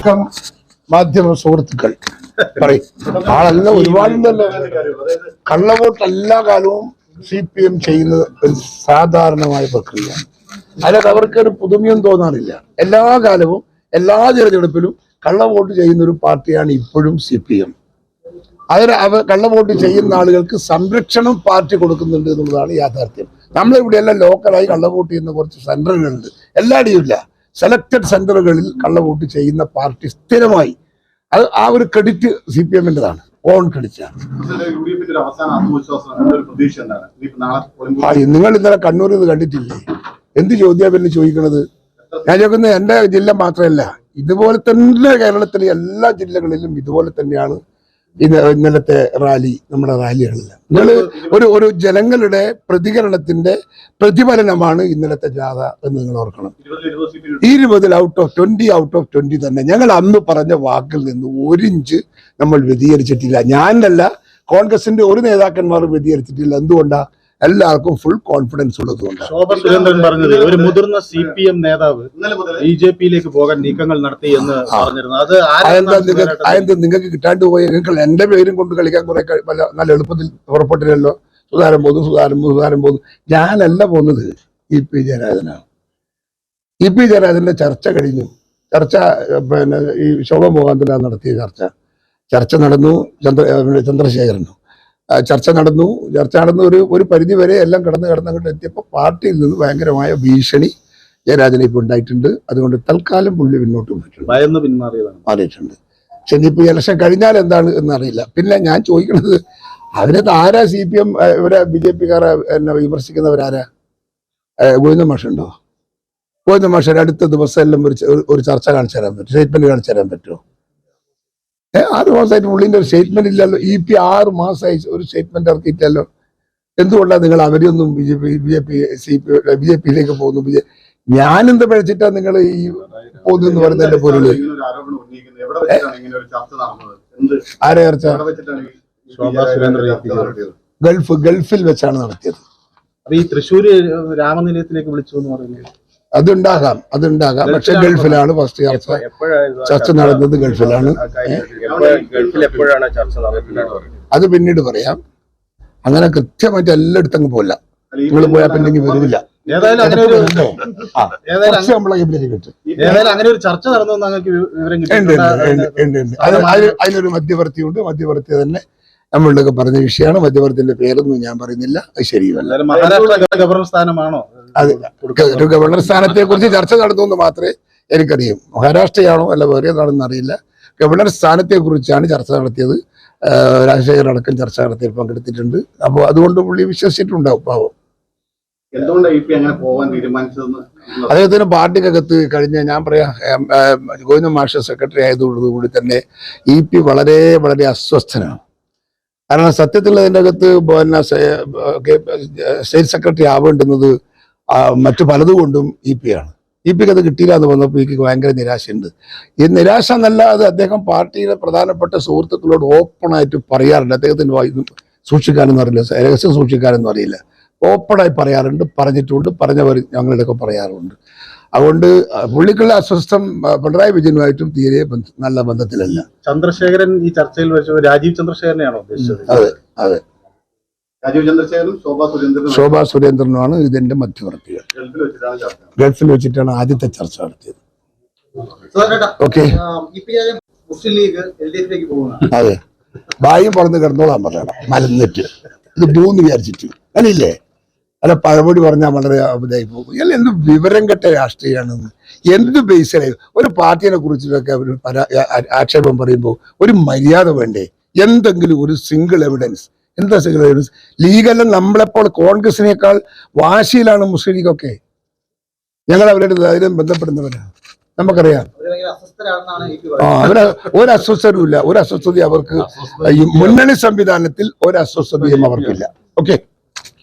വണക്കം മാധ്യമ സുഹൃത്തുക്കൾ പറയും. ആളല്ല ഒരുപാടുണ്ടല്ലോ കള്ളവോട്ട് എല്ലാ കാലവും സി പി എം ചെയ്യുന്നത് ഒരു സാധാരണമായ പ്രക്രിയ. അതിനകത്ത് അവർക്ക് ഒരു പുതുമയും തോന്നാറില്ല. എല്ലാ കാലവും എല്ലാ തിരഞ്ഞെടുപ്പിലും കള്ളവോട്ട് ചെയ്യുന്ന ഒരു പാർട്ടിയാണ് ഇപ്പോഴും സി പി എം അതിന് അവ കള്ളവോട്ട് ചെയ്യുന്ന ആളുകൾക്ക് സംരക്ഷണം പാർട്ടി കൊടുക്കുന്നുണ്ട് എന്നുള്ളതാണ് യാഥാർത്ഥ്യം. നമ്മളിവിടെയെല്ലാം ലോക്കലായി കള്ളവോട്ട് ചെയ്യുന്ന കുറച്ച് സെന്ററുകളുണ്ട് എല്ലായിടെയും ഇല്ല സെലക്ടഡ് സെന്ററുകളിൽ കള്ളവോട്ട് ചെയ്യുന്ന പാർട്ടി സ്ഥിരമായി. അത് ആ ഒരു ക്രെഡിറ്റ് സി പി എമ്മിന്റെതാണ് ഓൺ ക്രെഡിറ്റാണ് നിങ്ങൾ ഇന്നലെ കണ്ണൂരിൽ ഇത് കണ്ടിട്ടില്ലേ? എന്ത് ചോദ്യം പിന്നെ ചോദിക്കണത്? ഞാൻ ചോദിക്കുന്നത് എന്റെ ജില്ല മാത്രമല്ല. ഇതുപോലെ തന്നെ കേരളത്തിലെ എല്ലാ ജില്ലകളിലും ഇതുപോലെ തന്നെയാണ് ഇന്ന് ഇന്നലത്തെ റാലി നമ്മുടെ റാലികളിൽ നിങ്ങൾ ഒരു ഒരു ജനങ്ങളുടെ പ്രതികരണത്തിന്റെ പ്രതിഫലനമാണ് ഇന്നലത്തെ ജാഥ എന്ന് നിങ്ങൾ ഓർക്കണം. ഇരുപതിൽ out of twenty out of twenty തന്നെ. ഞങ്ങൾ അന്ന് പറഞ്ഞ വാക്കിൽ നിന്ന് ഒരിഞ്ച് നമ്മൾ വ്യതിചരിച്ചിട്ടില്ല ഞാനല്ല കോൺഗ്രസിന്റെ ഒരു നേതാക്കന്മാർ വ്യതിചരിച്ചിട്ടില്ല എന്തുകൊണ്ടാ? എല്ലാവർക്കും ഫുൾ കോൺഫിഡൻസ് ഉള്ളതുകൊണ്ട് ശോഭ സുരേന്ദ്രൻ പറഞ്ഞത് ഒരു മുതിർന്ന സി പി എം നേതാവ് ബി ജെ പിയിലേക്ക് പോകാൻ നീക്കങ്ങൾ നടത്തി എന്ന് പറഞ്ഞിരുന്നു. അത് അതെന്താ നിങ്ങൾക്ക് കിട്ടാണ്ട് പോയി നിങ്ങൾ എന്റെ പേരും കൊണ്ട് കളിക്കാൻ കുറെ നല്ല എളുപ്പത്തിൽ പുറപ്പെട്ടില്ലല്ലോ. സുധാരൻ പോകുന്നു സുധാരൻ പോകുന്നു സുധാരൻ പോകുന്നു. ഞാനല്ല പോകുന്നത് ഇ പി ജയരാജനാണ്. ഇ പി ജയരാജന്റെ ചർച്ച കഴിഞ്ഞു. ചർച്ച പിന്നെ ഈ ശോഭ മുഖാന്തര നടത്തിയ ചർച്ച. ചർച്ച നടന്നു ചന്ദ്ര ചന്ദ്രശേഖരനും. ചർച്ച നടന്നു. ചർച്ച നടന്നു ഒരു ഒരു പരിധി വരെ എല്ലാം കടന്ന് കടന്ന് അങ്ങോട്ട് എത്തിയപ്പോൾ പാർട്ടിയിൽ നിന്ന് ഭയങ്കരമായ ഭീഷണി ജയരാജനെ ഇപ്പോൾ ഉണ്ടായിട്ടുണ്ട്. അതുകൊണ്ട് തൽക്കാലം പുള്ളി പിന്നോട്ട് പോയിട്ടുണ്ട്. മാറിയിട്ടുണ്ട്. പക്ഷെ ഇനിയിപ്പോ ഇലക്ഷൻ കഴിഞ്ഞാൽ എന്താണ് എന്നറിയില്ല. പിന്നെ ഞാൻ ചോദിക്കുന്നത് അതിനകത്ത് ആരാ സി പി എം ഇവരെ ബി ജെ പിക്കാരെ എന്നെ വിമർശിക്കുന്നവരാരാ? ഗോവിന്ദ മാഷുണ്ടോ? ഗോവിന്ദ മാഷ അടുത്ത ദിവസം എല്ലാം ഒരു ഒരു ചർച്ച കാണിച്ചു തരാൻ പറ്റും. സ്റ്റേറ്റ്മെന്റ് കാണിച്ചു തരാൻ പറ്റുമോ? ആറ് മാസമായിട്ട് പുള്ളിന്റെ ഒരു സ്റ്റേറ്റ്മെന്റ് ഇല്ലല്ലോ. ഇ പി ആറ് മാസമായി ഒരു സ്റ്റേറ്റ്മെന്റ് ഇറക്കിയിട്ടല്ലോ എന്തുകൊണ്ടാണ് നിങ്ങൾ അവരെയൊന്നും B J P B J P C P B J പിയിലേക്ക് പോകുന്നു? ബി ജെ ഞാനെന്ത് പഴിച്ചിട്ടാ നിങ്ങൾ ഈ പോകുന്നു പറയുന്നതിന്റെ പൊരുൾ? ആരെ ചർച്ച? ഗൾഫ് ഗൾഫിൽ വെച്ചാണ് നടത്തിയത്. അപ്പൊ ഈ തൃശ്ശൂര് രാമനിലയത്തിലേക്ക് വിളിച്ചു എന്ന് പറയുന്നത് അതുണ്ടാകാം അതുണ്ടാകാം. പക്ഷെ ഗൾഫിലാണ് ഫസ്റ്റ് ചർച്ച ചർച്ച നടന്നത് ഗൾഫിലാണ്. അത് പിന്നീട് പറയാം. അങ്ങനെ കൃത്യമായിട്ട് എല്ലായിടത്തും അങ്ങ് പോല നിങ്ങൾ പോയാൽ പിന്നെ വരില്ല. അതിനൊരു മധ്യവർത്തിയുണ്ട്. മധ്യവർത്തി തന്നെ നമ്മളിലൊക്കെ പറഞ്ഞ വിഷയമാണ്. മധ്യവർത്തിന്റെ പേരൊന്നും ഞാൻ പറയുന്നില്ല. അത് ശരിയുമല്ല ഗവർണർ സ്ഥാനമാണോ? അത്. ഒരു ഗവർണർ സ്ഥാനത്തെ കുറിച്ച് ചർച്ച നടത്തുമെന്ന് മാത്രമേ എനിക്കറിയൂ. മഹാരാഷ്ട്രയാണോ അല്ല വേറെ ഏതാണെന്ന് അറിയില്ല. ഗവർണർ സ്ഥാനത്തെ കുറിച്ചാണ് ചർച്ച നടത്തിയത്. രാജശേഖരൻ രാജശേഖർ അടക്കം ചർച്ച നടത്തി പങ്കെടുത്തിട്ടുണ്ട്. അപ്പോൾ അതുകൊണ്ട് പുള്ളി വിശ്വസിച്ചിട്ടുണ്ടാവും പാവം. എന്തുകൊണ്ടാണ് ഇ അങ്ങനെ പോവാൻ തീരുമാനിച്ചതെന്ന്? അദ്ദേഹത്തിന് പാർട്ടിക്കകത്ത് കഴിഞ്ഞ ഞാൻ പറയാം ഗോവിന്ദ മാഷ സെക്രട്ടറി ആയതോടുകൂടി തന്നെ ഇ പി വളരെ വളരെ അസ്വസ്ഥനാണ്. കാരണം സത്യത്തിൽ അതിന്റെ അകത്ത് പിന്നെ സ്റ്റേറ്റ് സെക്രട്ടറി ആവേണ്ടുന്നത് മറ്റു മറ്റു പലതുകൊണ്ടും ഇ പി ആണ് ഇ പിക്ക് അത് കിട്ടിയില്ല എന്ന് വന്നപ്പോൾ എനിക്ക് പിക്ക് ഭയങ്കര നിരാശയുണ്ട്. ഈ നിരാശ എന്നല്ല അത് അദ്ദേഹം പാർട്ടിയിലെ പ്രധാനപ്പെട്ട സുഹൃത്തുക്കളോട് ഓപ്പണായിട്ട് പറയാറുണ്ട്. അദ്ദേഹത്തിന് സൂക്ഷിക്കാനൊന്നും അറിയില്ല. രഹസ്യം സൂക്ഷിക്കാനൊന്നും അറിയില്ല. ഓപ്പണായി പറയാറുണ്ട് പറഞ്ഞിട്ടുണ്ട് പറഞ്ഞവർ ഞങ്ങളുടെയൊക്കെ പറയാറുണ്ട്. അതുകൊണ്ട് പുള്ളിക്കുള്ള അസ്വസ്ഥം പിണറായി വിജയനുമായിട്ടും തീരെ നല്ല ബന്ധത്തിലല്ല. ചന്ദ്രശേഖരൻ ഈ ചർച്ചയിൽ വെച്ച് രാജീവ് ചന്ദ്രശേഖരനെയാണോ ഉദ്ദേശിച്ചത്? അതെ അതെ. രാജീവ് ചന്ദ്രശേഖരനും ശോഭാ സുരേന്ദ്രനും ശോഭാ സുരേന്ദ്രനുമാണ് ഇതിന്റെ മധ്യവർത്തികൾ ഗൾഫിൽ വെച്ചിട്ടാണ് ചർച്ച. ഗൾഫിൽ വെച്ചിട്ടാണ് ആദ്യത്തെ ചർച്ച നടത്തിയത്. Okay. Muslim League L D എഫിലേക്ക് അതെ. ബായും പറഞ്ഞ് കിടന്നോളാൻ പറയണം. മലന്നിട്ട്. ഇത് പോകുന്നു വിചാരിച്ചിട്ട്. അല്ലില്ലേ അല്ല പഴമൊഴി പറഞ്ഞാൽ വളരെ ഇതായി പോകും. ഇയാൾ എന്ത് വിവരം കെട്ട രാഷ്ട്രീയമാണെന്ന്? എന്ത് ബേസിലായി ഒരു പാർട്ടിയെ കുറിച്ചിട്ടൊക്കെ അവർ പല ആക്ഷേപം പറയുമ്പോൾ ഒരു മര്യാദ വേണ്ടേ? എന്തെങ്കിലും ഒരു സിംഗിൾ എവിഡൻസ് എന്താ സിംഗിൾ എവിഡൻസ് ലീഗല്ല നമ്മളെപ്പോൾ കോൺഗ്രസിനേക്കാൾ വാശിയിലാണ് മുസ്ലിം ലീഗൊക്കെ ഞങ്ങൾ അവരുടെ ധൈര്യം ബന്ധപ്പെടുന്നവരാണ് നമുക്കറിയാം. ആ അവർ ഒരു അസ്വസ്ഥരും ഇല്ല ഒരു അസ്വസ്ഥതയും അവർക്ക് മുന്നണി സംവിധാനത്തിൽ ഒരു അസ്വസ്ഥതയും അവർക്കില്ല. ഓക്കെ?